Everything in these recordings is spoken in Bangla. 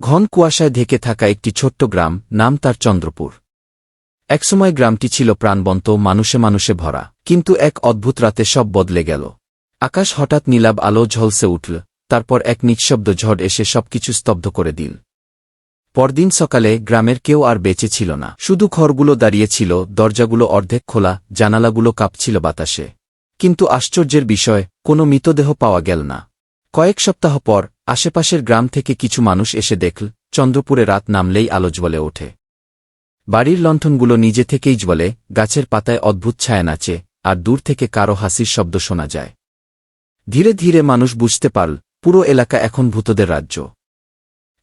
ঘন কুয়াশায় ঢেকে থাকা একটি ছোট্ট গ্রাম, নাম তার চন্দ্রপুর। একসময় গ্রামটি ছিল প্রাণবন্ত, মানুষে মানুষে ভরা, কিন্তু এক অদ্ভুত রাতে সব বদলে গেল। আকাশ হঠাৎ নীলাব আলো ঝলসে উঠল, তারপর এক নিঃশব্দ ঝড় এসে সবকিছু স্তব্ধ করে দিল। পরদিন সকালে গ্রামের কেউ আর বেঁচে ছিল না। শুধু ঘরগুলো দাঁড়িয়েছিল দরজাগুলো অর্ধেক খোলা, জানালাগুলো কাঁপছিল বাতাসে। কিন্তু আশ্চর্যের বিষয়, কোনো মৃতদেহ পাওয়া গেল না। কয়েক সপ্তাহ পর আশেপাশের গ্রাম থেকে কিছু মানুষ এসে দেখল, চন্দ্রপুরে রাত নামলেই আলো জ্বলে ওঠে। বাড়ির লণ্ঠনগুলো নিজে থেকেই জ্বলে, গাছের পাতায় অদ্ভুত ছায়া নাচে, আর দূর থেকে কারও হাসির শব্দ শোনা যায়। ধীরে ধীরে মানুষ বুঝতে পারল, পুরো এলাকা এখন ভূতদের রাজ্য।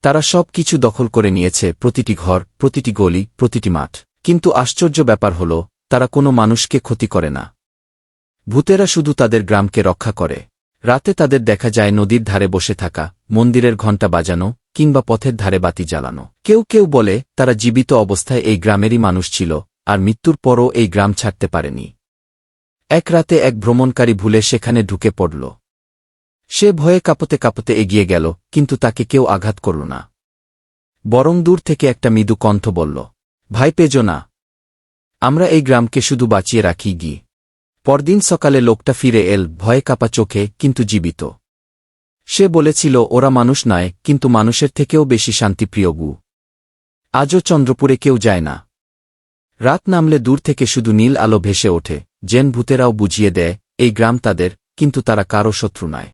তারা সব কিছু দখল করে নিয়েছে, প্রতিটি ঘর, প্রতিটি গলি, প্রতিটি মাঠ। কিন্তু আশ্চর্য ব্যাপার হল, তারা কোনো মানুষকে ক্ষতি করে না। ভূতেরা শুধু তাদের গ্রামকে রক্ষা করে। রাতে তাদের দেখা যায় নদীর ধারে বসে থাকা, মন্দিরের ঘণ্টা বাজানো, কিংবা পথের ধারে বাতি জ্বালানো। কেউ কেউ বলে, তারা জীবিত অবস্থায় এই গ্রামেরই মানুষ ছিল, আর মৃত্যুর পরও এই গ্রাম ছাড়তে পারেনি। এক রাতে এক ভ্রমণকারী ভুলে সেখানে ঢুকে পড়ল। সে ভয়ে কাঁপতে কাঁপতে এগিয়ে গেল, কিন্তু তাকে কেউ আঘাত করল না। বরং দূর থেকে একটা মৃদু কণ্ঠ বলল ভাই পেজ না। আমরা এই গ্রামকে শুধু বাঁচিয়ে রাখি গি। পরদিন সকালে লোকটা ফিরে এল, ভয়ে কাপা চোখে, কিন্তু জীবিত। সে বলেছিল, ওরা মানুষ নয়, কিন্তু মানুষের থেকেও বেশি শান্তিপ্রিয় গু। আজও চন্দ্রপুরে কেউ যায় না। রাত নামলে দূর থেকে শুধু নীল আলো ভেসে ওঠে। জেন ভূতেরাও বুঝিয়ে দেয়, এই গ্রাম তাদের, কিন্তু তারা কারও শত্রু নয়।